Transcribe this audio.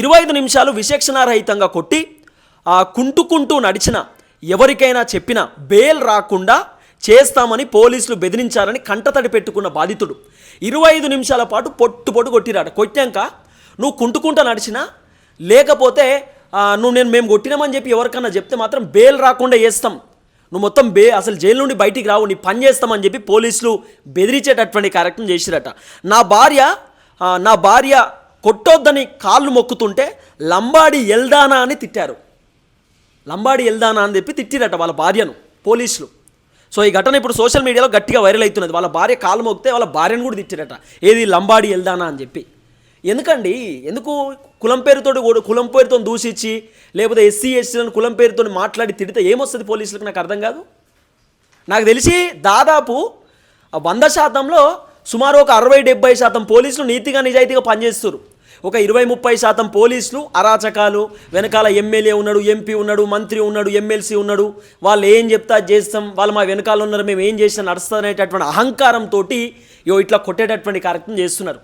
ఇరవై ఐదు నిమిషాలు విచక్షణారహితంగా కొట్టి కుంటుకుంటూ నడిచిన ఎవరికైనా చెప్పినా బెయిల్ రాకుండా చేస్తామని పోలీసులు బెదిరించారని కంటతడి పెట్టుకున్న బాధితుడు. ఇరవై ఐదు నిమిషాల పాటు పొట్టు పొట్టు కొట్టిరాడు. కొట్టాక నువ్వు కుంటుకుంటా నడిచినా లేకపోతే నువ్వు నేను మేము కొట్టినామని చెప్పి ఎవరికన్నా చెప్తే మాత్రం బెయిల్ రాకుండా చేస్తాం. నువ్వు మొత్తం బే అసలు జైలు నుండి బయటికి రావు నీ పని చేస్తామని చెప్పి పోలీసులు బెదిరించేటటువంటి కార్యక్రమం చేసిరట. నా భార్య నా భార్య కొట్టొద్దని కాళ్ళు మొక్కుతుంటే లంబాడి ఎల్దానా అని తిట్టారు. లంబాడి ఎల్దానా అని చెప్పి తిట్టిరట వాళ్ళ భార్యను పోలీసులు. సో ఈ ఘటన ఇప్పుడు సోషల్ మీడియాలో గట్టిగా వైరల్ అవుతున్నది. వాళ్ళ భార్య కాలు మోగితే వాళ్ళ భార్యను కూడా తిట్టిరట. ఏది లంబాడి ఎల్దానా అని చెప్పి. ఎందుకండి? ఎందుకు కులం పేరుతో కులం పేరుతో దూషించి లేకపోతే ఎస్సీ ఎస్సీలను కులం పేరుతో మాట్లాడి తిడితే ఏమొస్తుంది పోలీసులకు? నాకు అర్థం కాదు. నాకు తెలిసి దాదాపు వంద శాతంలో సుమారు ఒక అరవై డెబ్బై శాతం పోలీసులు నీతిగా నిజాయితీగా పనిచేస్తారు ఒక ఇరవై ముప్పై శాతం పోలీసులు అరాచకాలు వెనకాల ఎమ్మెల్యే ఉన్నాడు ఎంపీ ఉన్నాడు మంత్రి ఉన్నాడు ఎమ్మెల్సీ ఉన్నాడు. వాళ్ళు ఏం చెప్తా చేస్తాం వాళ్ళు మా వెనకాల ఉన్నారు మేము ఏం చేసినా నడుస్తారనేటటువంటి అహంకారంతో ఇట్లా కొట్టేటటువంటి కార్యక్రమం చేస్తున్నారు.